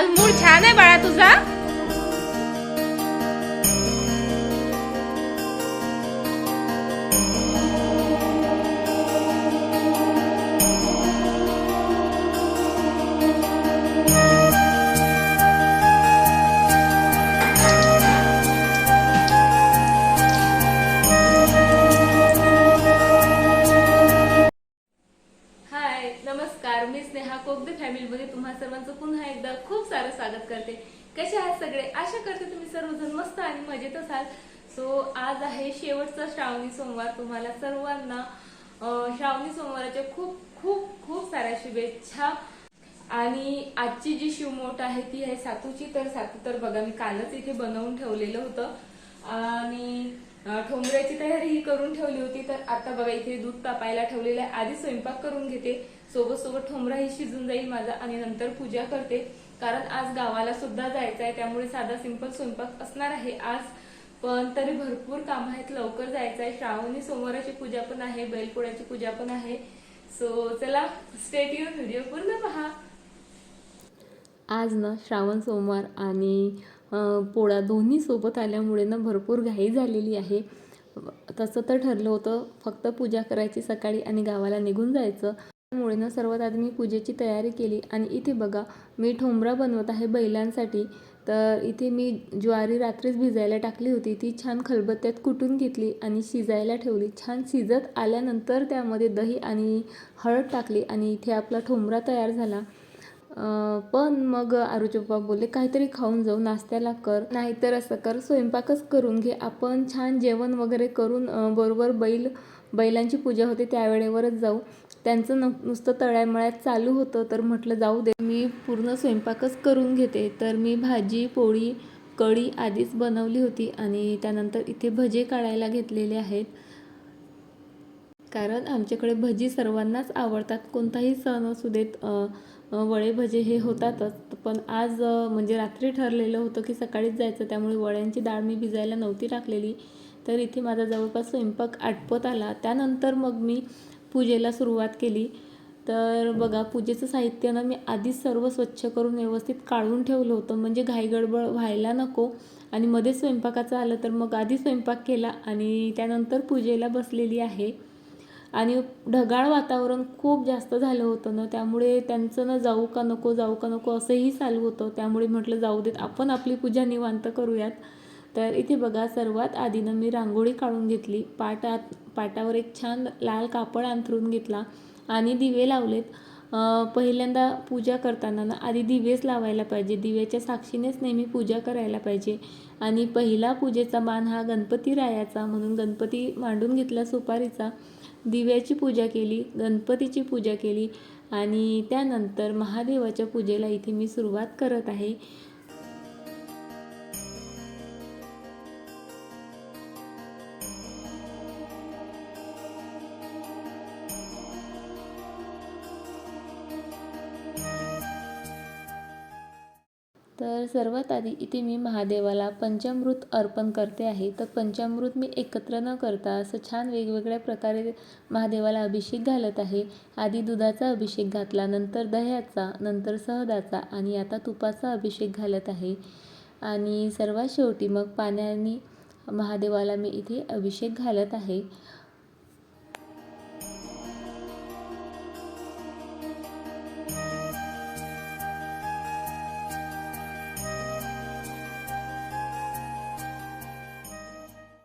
आज मूळ छान आहे बाळा तुझा. खूप सारं स्वागत करते. कसे आहात सगळे? आशा करते तुम्ही सर्वजण मस्त आणि मजेत असाल सो आज आहे शेवटचा श्रावणी सोमवार. तुम्हाला सर्वांना श्रावणी सोमवाराच्या खूप खूप खूप साऱ्या शुभेच्छा. आणि आजची जी शिवमोट आहे ती आहे सातूची. तर सातू तर बघा मी कालच इथे बनवून ठेवलेलं होतं. आणि ठोंबऱ्याची तयारी ही करून ठेवली होती. तर आता बघा इथे दूध तापायला ठेवलेलं आहे. आधी स्वयंपाक करून घेते. सोबत सोबत ठोंबराही शिजून जाईल माझा आणि नंतर पूजा करते. कारण आज गावाला सुद्धा जायचं आहे त्यामुळे साधा सिंपल स्वयंपाक असणार आहे आज. पण तरी भरपूर काम आहेत लवकर जायचं आहे श्रावणी सोमवाराची पूजा पण आहे बैलपोळ्याची पूजा पण आहे. सो चला स्टेट युअर व्हिडिओ पूर्ण पहा. आज ना श्रावण सोमवार आणि पोळा दोन्ही सोबत आल्यामुळे ना भरपूर घाई झालेली आहे. तसं तर ठरलं होतं फक्त पूजा करायची सकाळी आणि गावाला निघून जायचं. त्यामुळे ना सर्वात आधी मी पूजेची तयारी केली. आणि इथे बघा मी ठोंबरा बनवत आहे बैलांसाठी. तर इथे मी ज्वारी रात्रीच भिजायला टाकली होती. ती छान खलबत्त्यात कुटून घेतली आणि शिजायला ठेवली. छान शिजत आल्यानंतर त्यामध्ये दही आणि हळद टाकली आणि इथे आपला ठोंबरा तयार झाला. पण मग आरुचप्पा बोलले काहीतरी खाऊन जाऊ नाश्त्याला कर. नाहीतर असं कर स्वयंपाकच करून घे. आपण छान जेवण वगैरे करून बरोबर बैल बैलांची पूजा होते त्यावेळेवरच जाऊ. त्यांचं न नुसतं तळ्यामळ्यात चालू होतं तर म्हटलं जाऊ दे. मी पूर्ण स्वयंपाकच करून घेते. तर मी भाजी पोळी कढी आधीच बनवली होती आणि त्यानंतर इथे भजे काढायला घेतलेले आहेत. कारण आमच्याकडे भजी सर्वांनाच आवडतात. कोणताही सण असू देत वडे भजे हे होतातच. पण आज म्हणजे रात्री ठरलेलं होतं की सकाळीच जायचं त्यामुळे वड्यांची डाळ मी भिजायला नव्हती टाकलेली. तर इथे माझा जवळपास स्वयंपाक आटपत आला. त्यानंतर मग मी पूजेला सुरुवात केली. तर बघा पूजेचं साहित्य ना मी आधीच सर्व स्वच्छ करून व्यवस्थित काढून ठेवलं होतं. म्हणजे घाईगडबड व्हायला नको. आणि मध्ये स्वयंपाकाचं आलं तर मग आधी स्वयंपाक केला आणि त्यानंतर पूजेला बसलेली आहे. आणि ढगाळ वातावरण खूप जास्त झालं होतं ना त्यामुळे त्यांचं ना जाऊ का नको जाऊ का नको असंही चालू होतं. त्यामुळे म्हटलं जाऊ देत आपण आपली पूजा निवांत करूयात. तर इथे बघा सर्वात आधी ना मी रांगोळी काढून घेतली. पाटात पाटावर एक छान लाल कापड अंथरून घेतला आणि दिवे लावलेत. पहिल्यांदा पूजा करताना ना आधी दिवेच लावायला पाहिजे. दिव्याच्या साक्षीनेच नेहमी पूजा करायला पाहिजे. आणि पहिला पूजेचा मान हा गणपती रायाचा म्हणून गणपती मांडून घेतला सुपारीचा. दिव्याची पूजा केली गणपतीची पूजा केली आणि त्यानंतर महादेवाच्या पूजेला इथे मी सुरुवात करत आहे. तर सर्वात आधी इथे मी महादेवाला पंचामृत अर्पण करते आहे. तर पंचामृत मी एकत्र न करता असं छान वेगवेगळ्या प्रकारे महादेवाला अभिषेक घालत आहे. आधी दुधाचा अभिषेक घातला नंतर दह्याचा नंतर सहदाचा आणि आता तुपाचा अभिषेक घालत आहे. आणि सर्वात शेवटी मग पाण्याने महादेवाला मी इथे अभिषेक घालत आहे.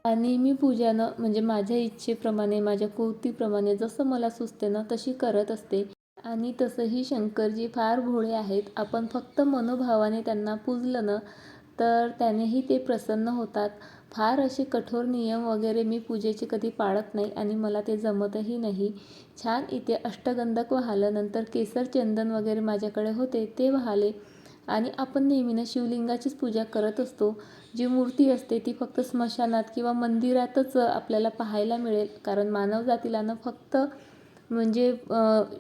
आणि मी पूजानं म्हणजे माझ्या इच्छेप्रमाणे माझ्या कुवतीप्रमाणे जसं मला सुचते ना तशी करत असते. आणि तसंही शंकरजी फार भोळे आहेत. आपण फक्त मनोभावाने त्यांना पूजलं ना तर त्यानेही ते प्रसन्न होतात. फार असे कठोर नियम वगैरे मी पूजेचे कधी पाळत नाही आणि मला ते जमतही नाही. छान इथे अष्टगंधक वाहलं नंतर केसर चंदन वगैरे माझ्याकडे होते ते वाहले. आणि आपण नेहमीनं शिवलिंगाचीच पूजा करत असतो. जी मूर्ती असते ती फक्त स्मशानात किंवा मंदिरातच आपल्याला पाहायला मिळेल. कारण मानव जातीला ना फक्त म्हणजे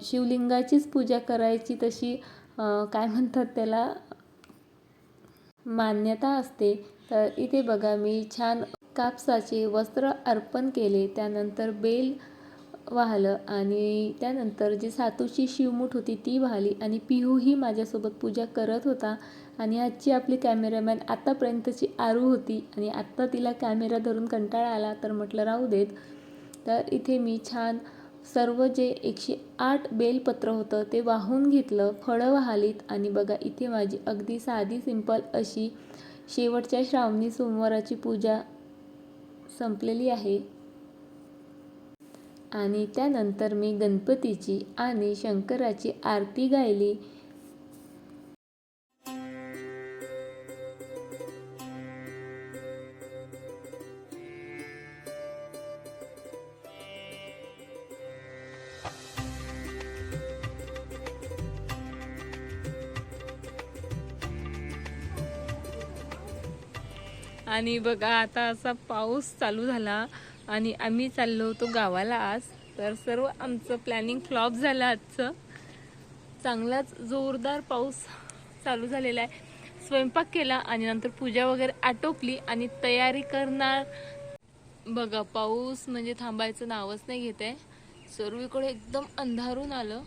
शिवलिंगाचीच पूजा करायची तशी काय म्हणतात त्याला मान्यता असते. तर इथे बघा मी छान कापसाचे वस्त्र अर्पण केले. त्यानंतर बेल वाहलं आणि त्यानंतर जी सातूची शिवमूठ होती ती वाहली आणि पिहूही माझ्यासोबत पूजा करत होता आणि आजची आपली कॅमेरामॅन आत्तापर्यंतची आरू होती आणि आत्ता तिला कॅमेरा धरून कंटाळा आला तर म्हटलं राहू देत. तर इथे मी छान सर्व जे एकशे आठ बेलपत्र होतं ते वाहून घेतलं फळं वाहलीत आणि बघा इथे माझी अगदी साधी सिंपल अशी शेवटच्या श्रावणी सोमवाराची पूजा संपलेली आहे. आणि त्यानंतर मी गणपतीची आणि शंकराची आरती गायली. आणि बघा आता असा पाऊस चालू झाला. आणि आम्ही चाललो होतो गावाला आज. तर सर्व आमचं प्लॅनिंग फ्लॉप झालं आजचं. चांगलाच जोरदार पाऊस चालू झालेला आहे. स्वयंपाक केला आणि नंतर पूजा वगैरे आटोपली आणि तयारी करणार. बघा पाऊस म्हणजे थांबायचं नावच नाही घेत आहे. सर्वीकडे एकदम अंधारून आलं.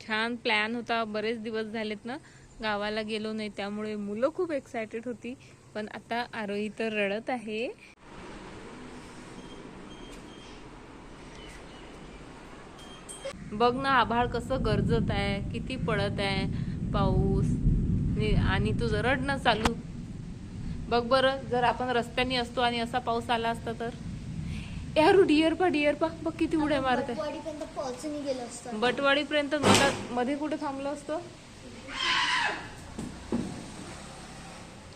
छान प्लॅन होता. बरेच दिवस झालेत ना. गावाला गेलो नाही त्यामुळे मुलं खूप एक्सायटेड होती. पण आता आरोही तर रडत आहे. बघ ना आभाळ कसं गरजत आहे किती पडत आहे पाऊस. आणि तुझं रडणं चालू. बघ बरं जर आपण रस्त्याने असतो आणि असा पाऊस आला असता तर? यारू डिअर पा डिअर पा बघ किती उड्या मारत आहे. बटवाडीपर्यंत मला मध्ये कुठे थांबलो असतो?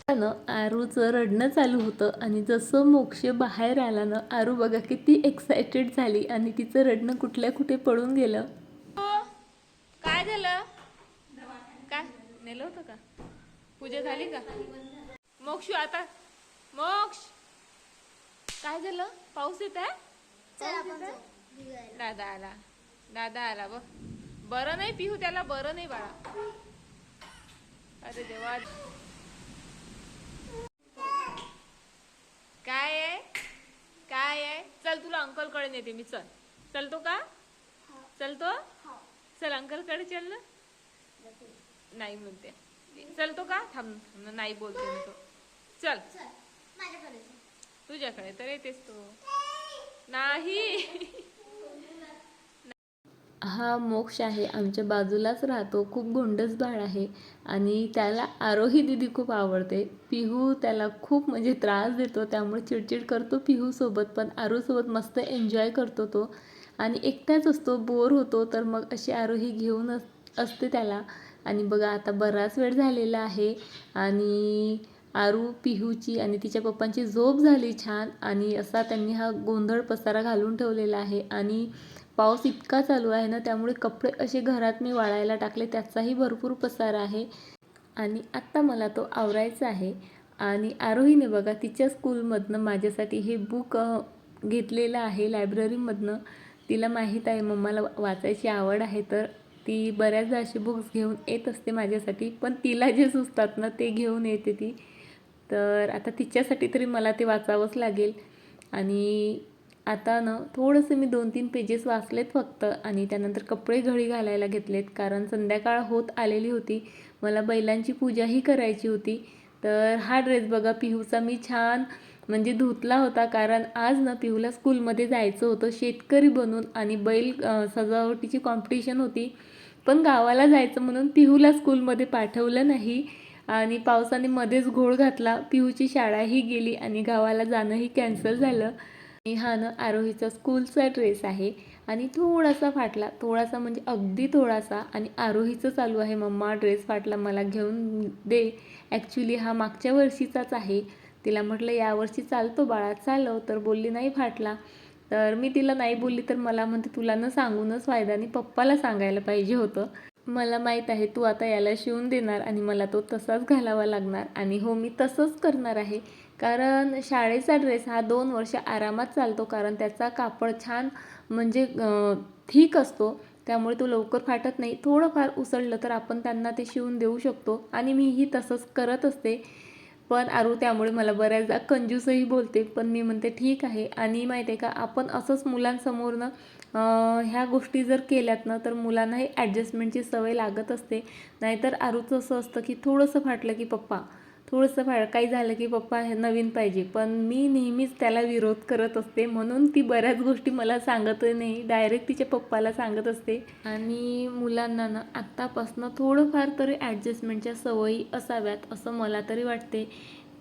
ना आरूचं रडणं चालू होतं आणि जसं मोक्ष बाहेर आला ना आरू बघा किती एक्सायटेड झाली आणि तिचं रडणं कुठल्या कुठे पळून गेलं. काय झालं? काय नेलं होतं का? पूजा झाली का? मोक्ष आता. मोक्ष. काय झालं? पाऊस येत आहे. दादा आला. दादा आला बघ. बरं नाही पिहू त्याला बरं नाही बाळा. अरे देवा. काय आहे? काय आहे? चल तुला अंकलकडे नेते मी चल. चलतो का? चलतो? चल अंकलकडे चल ना. नाही म्हणते. चलतो का? थांब नाही बोलते मी तो. चल. चल चल. तुझ्याकडे तर येतेस तू. नाही. हा मोक्ष आहे. आमच्या बाजूलाच राहतो. खूप गोंडस बाळ आहे. आणि त्याला आरोही दिदी खूप आवडते. पिहू त्याला खूप म्हणजे त्रास देतो. त्यामुळे चिडचिड करतो पिहूसोबत पण आरूसोबत मस्त एन्जॉय करतो तो. आणि एकटाच असतो. बोर होतो. तर मग अशी आरोही घेऊन अस असते त्याला. आणि बघा आता बराच वेळ झालेला आहे. आणि आरू पिहूची आणि तिच्या पप्पांची झोप झाली छान. आणि असा त्यांनी हा गोंधळ पसारा घालून ठेवलेला आहे. आणि पाऊस इतका चालू आहे ना त्यामुळे कपडे असे घरात मी वाळायला टाकले त्याचाही भरपूर पसारा आहे. आणि आत्ता मला तो आवरायचा आहे. आणि आरोहीने बघा तिच्या स्कूलमधनं माझ्यासाठी हे बुक घेतलेलं आहे लायब्ररीमधनं तिला माहीत आहे मम्माला वाचायची आवड आहे तर ती बऱ्याचदा असे बुक्स घेऊन येत असते माझ्यासाठी. पण तिला जे सुचतात ना ते घेऊन येते ती. तर आता तिच्यासाठी तरी मला ते वाचावंच लागेल. आणि आता ना थोडंसं मी दोन तीन पेजेस वाचलेत फक्त आणि त्यानंतर कपडे घडी घालायला घेतलेत. कारण संध्याकाळ होत आलेली होती. मला बैलांची पूजाही करायची होती. तर हा ड्रेस बघा पिहूचा मी छान म्हणजे धुतला होता. कारण आज ना पिहूला स्कूलमध्ये जायचं होतं. शेतकरी बनून आणि बैल सजावटीची कॉम्पिटिशन होती. पण गावाला जायचं म्हणून पिहूला स्कूलमध्ये पाठवलं नाही. आणि पावसाने मध्येच घोळ घातला. पिहूची शाळाही गेली आणि गावाला जाणंही कॅन्सल झालं. हा ना आरोहीचा स्कूलचा ड्रेस आहे आणि थोडासा फाटला. थोडासा म्हणजे अगदी थोडासा. आणि आरोहीचं चालू आहे मम्मा ड्रेस फाटला मला घेऊन दे. ॲक्च्युली हा मागच्या वर्षीचाच आहे. तिला म्हटलं यावर्षी चालतो बाळा. चालव. तर बोलली नाही फाटला. तर मी तिला नाही बोलली तर मला म्हणते तुला न सांगूनच फायदा आणि पप्पाला सांगायला पाहिजे होतं. मला माहीत आहे तू आता याला शिवून देणार आणि मला तो तसाच घालावा लागणार. आणि हो मी तसंच करणार आहे. कारण शाळेचा ड्रेस हा दोन वर्ष आरामात चालतो कारण त्याचा कापड छान म्हणजे ठीक असतो. त्यामुळे तो लवकर फाटत नाही. थोडंफार उसळलं तर आपण त्यांना ते शिवून देऊ शकतो. आणि मीही तसंच करत असते. पण आरू त्यामुळे मला बऱ्याचदा कंजूसही बोलते. पण मी म्हणते ठीक आहे. आणि माहिती आहे का आपण असंच मुलांसमोरनं ह्या गोष्टी जर केल्यात ना तर मुलांना हे ॲडजस्टमेंटची सवय लागत असते. नाहीतर आरूचं असं असतं की थोडंसं फाटलं की पप्पा थोडंसं फाट काही झालं की पप्पा हे नवीन पाहिजे. पण मी नेहमीच त्याला विरोध करत असते. म्हणून ती बऱ्याच गोष्टी मला सांगत नाही. डायरेक्ट तिच्या पप्पाला सांगत असते. आणि मुलांना ना आत्तापासनं थोडंफार तरी ॲडजस्टमेंटच्या सवयी असाव्यात असं मला तरी वाटते.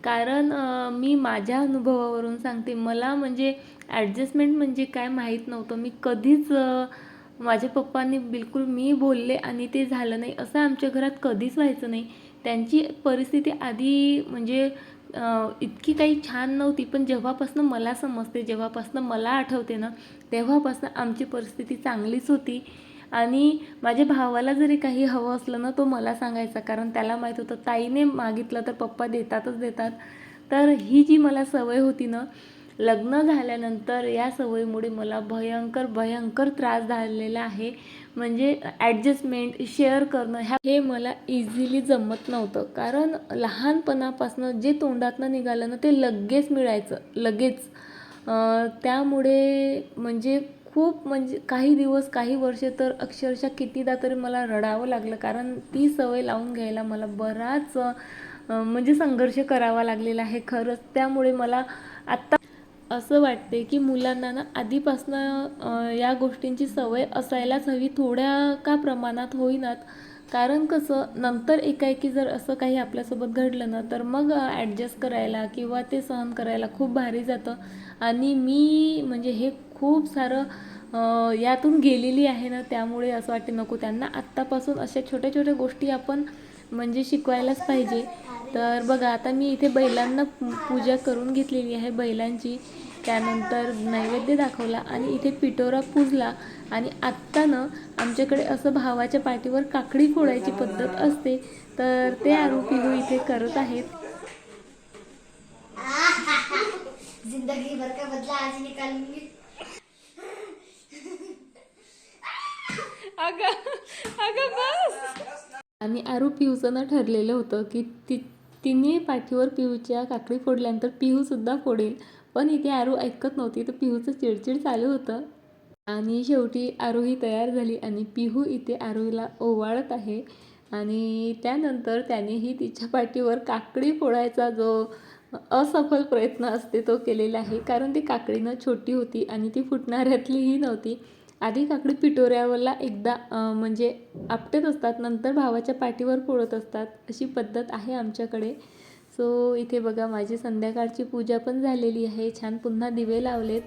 कारण मी माझ्या अनुभवावरून सांगते. मला म्हणजे ॲडजस्टमेंट म्हणजे काय माहीत नव्हतं. मी कधीच माझ्या पप्पांनी बिलकुल मी बोलले आणि ते झालं नाही. असं आमच्या घरात कधीच व्हायचं नाही. त्यांची परिस्थिती आधी म्हणजे इतकी काही छान नव्हती पण जेव्हापासनं मला समजते जेव्हापासनं मला आठवते ना तेव्हापासनं आमची परिस्थिती चांगलीच होती. आणि माझ्या भावाला जरी काही हवं असलं ना तो मला सांगायचा कारण त्याला माहीत होतं ताईने मागितलं तर पप्पा देतातच देतात. तर ही जी मला सवय होती ना लग्न झाल्यानंतर या सवयीमुळे मला भयंकर भयंकर त्रास झालेला आहे. म्हणजे ॲडजस्टमेंट शेअर करणं ह्या हे मला इझिली जमत नव्हतं. कारण लहानपणापासून जे तोंडातनं निघालं ना ते लगेच मिळायचं. लगेच. त्यामुळे म्हणजे खूप म्हणजे काही दिवस काही वर्षे तर अक्षरशः कितीदा तरी मला रडावं लागलं. कारण ती सवय लावून घ्यायला मला बराच म्हणजे संघर्ष करावा लागलेला आहे खरंच. त्यामुळे मला आत्ता असं वाटते की मुलांना ना आधीपासनं या गोष्टींची सवय असायलाच हवी थोड्या का प्रमाणात होईनात. कारण कसं नंतर एकाएकी जर असं काही आपल्यासोबत घडलं ना तर मग ॲडजस्ट करायला किंवा ते सहन करायला खूप भारी जातं. आणि मी म्हणजे हे खूप सारं यातून गेलेली आहे ना त्यामुळे असं वाटते नको त्यांना आत्तापासून अशा छोट्या छोट्या गोष्टी आपण म्हणजे शिकवायलाच पाहिजे. तर बघा आता मी इथे बैलांना पूजा करून घेतलेली आहे बैलांची. त्यानंतर नैवेद्य दाखवला आणि इथे पिटोरा पूजला. आणि आत्ता ना आमच्याकडे असं भावाच्या पाठीवर काकडी फोडायची पद्धत असते तर ते आरू पिहू इथे करत आहेत. जिंदगी भर का बदला आज निकालूंगी आणि आरू पिहूचं ना ठरलेलं होतं की ती तिने पाठीवर पिहूच्या काकडी फोडल्यानंतर पिहूसुद्धा फोडेल. पण इथे आरू ऐकत नव्हती तर पिहूचं चिडचिड चालू होतं. आणि शेवटी आरोही तयार झाली आणि पिहू इथे आरूला ओवाळत आहे. आणि त्यानंतर त्यानेही तिच्या पाठीवर काकडी फोडायचा जो असफल प्रयत्न असते तो केलेला आहे. कारण ती काकडीनं छोटी होती आणि ती फुटणाऱ्यातलीही नव्हती. आधी काकडी पिटोऱ्यावरला एकदा म्हणजे आपटत असतात नंतर भावाच्या पाठीवर फोडत असतात. अशी पद्धत आहे आमच्याकडे. सो इथे बघा माझी संध्याकाळची पूजा पण झालेली आहे. छान पुन्हा दिवे लावलेत.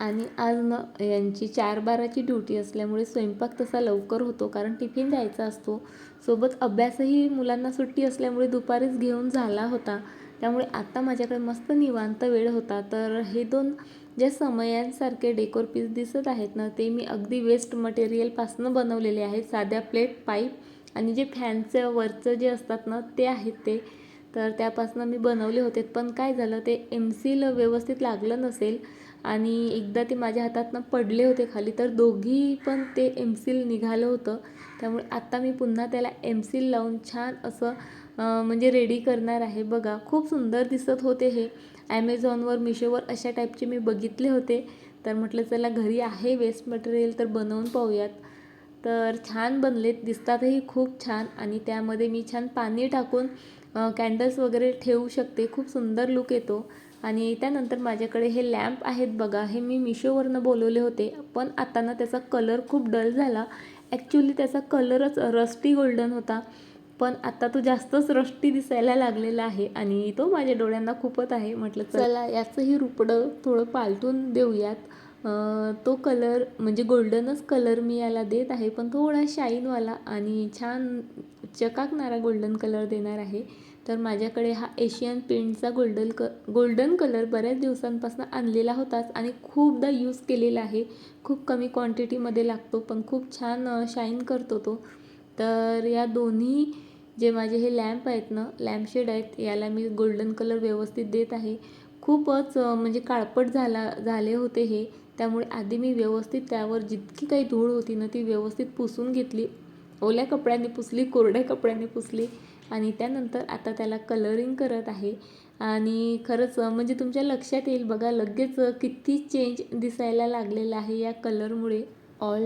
आणि आज न यांची चार बाराची ड्युटी असल्यामुळे स्वयंपाक तसा लवकर होतो कारण टिफिन द्यायचा असतो. सोबत अभ्यासही मुलांना सुट्टी असल्यामुळे दुपारीच घेऊन झाला होता. त्यामुळे आत्ता माझ्याकडे मस्त निवांत वेळ होता. तर हे दोन ज्या समयांसारखे डेकोर पीस दिसत आहेत ना ते मी अगदी वेस्ट मटेरियलपासून बनवलेले आहेत. साध्या प्लेट पाईप आणि जे फॅनचं वरचं जे असतात ना ते आहेत ते. तर त्यापासून मी बनवले होते. पण काय झालं ते एम सील व्यवस्थित लागलं नसेल. आणि एकदा ते माझ्या हातातनं पडले होते खाली तर दोघी पण ते एम सील निघालं होतं. त्यामुळे आत्ता मी पुन्हा त्याला एम सील लावून छान असं म्हणजे रेडी करणार आहे. बघा खूप सुंदर दिसत होते हे. ॲमेझॉनवर मिशोवर अशा टाईपचे मी बघितले होते. तर म्हटलं चला घरी आहे वेस्ट मटेरियल तर बनवून पाहूयात. तर छान बनलेत दिसतातही खूप छान. आणि त्यामध्ये मी छान पाणी टाकून कॅन्डल्स वगैरे ठेवू शकते. खूप सुंदर लुक येतो. आणि त्यानंतर माझ्याकडे हे लॅम्प आहेत बघा हे मी मिशोवरनं बोलवले होते पण आता ना त्याचा कलर खूप डल झाला. ॲक्च्युली त्याचा कलरच रस्टी गोल्डन होता पण आता तो जास्तच रष्टी दिसायला लागलेला आहे आणि तो माझ्या डोळ्यांना खूपच आहे. म्हटलं चला याचंही रुपडं थोडं पालटून देऊयात. तो कलर म्हणजे गोल्डनच कलर मी याला देत आहे पण थोडा शाईनवाला आणि छान चकाकणारा गोल्डन कलर देणार आहे. तर माझ्याकडे हा एशियन पेंटचा गोल्डन क गोल्डन कलर बऱ्याच दिवसांपासून आणलेला होताच आणि खूपदा यूज केलेला आहे. खूप कमी क्वांटिटीमध्ये लागतो पण खूप छान शाईन करतो तो. तर या दोन्ही जे माझे हे लॅम्प आहेत ना लॅम्पशेड आहेत याला मी गोल्डन कलर व्यवस्थित देत आहे. खूपच म्हणजे काळपट झाला झाले होते हे. त्यामुळे आधी मी व्यवस्थित त्यावर जितकी काही धूळ होती ना ती व्यवस्थित पुसून घेतली. ओल्या कपड्याने पुसली कोरड्या कपड्याने पुसली. आणि त्यानंतर आता त्याला कलरिंग करत आहे. आणि खरंच म्हणजे तुमच्या लक्षात येईल बघा लगेच किती चेंज दिसायला लागलेला आहे या कलरमुळे ऑल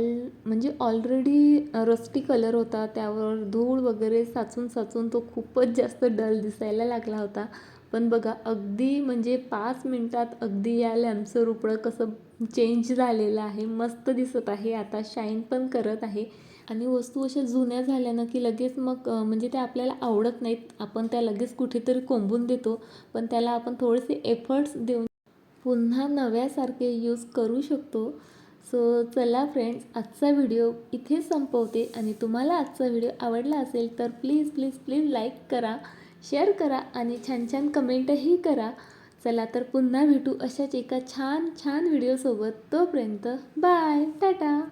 म्हणजे ऑलरेडी रस्टी कलर होता. त्यावर धूळ वगैरे साचून साचून तो खूपच जास्त डल दिसायला लागला होता. पण बघा अगदी म्हणजे पाच मिनटात अगदी या लॅम्पचं रुपडं कसं चेंज झालेलं आहे मस्त दिसत आहे. आता शाईन पण करत आहे. आणि वस्तू अशा जुन्या झाल्या ना की लगेच मग म्हणजे त्या आपल्याला आवडत नाहीत. आपण त्या लगेच कुठेतरी कोंबून देतो. पण त्याला आपण थोडेसे एफर्ट्स देऊन पुन्हा नव्यासारखे यूज करू शकतो. सो चला फ्रेंड्स आजचा व्हिडिओ इथे संपवते. आणि तुम्हाला आजचा व्हिडिओ आवडला असेल तर प्लीज प्लीज प्लीज लाईक करा शेअर करा आणि छान छान कमेंटही करा. चला तर पुन्हा भेटू अशाच एका छान छान व्हिडिओसोबत तोपर्यंत बाय टाटा.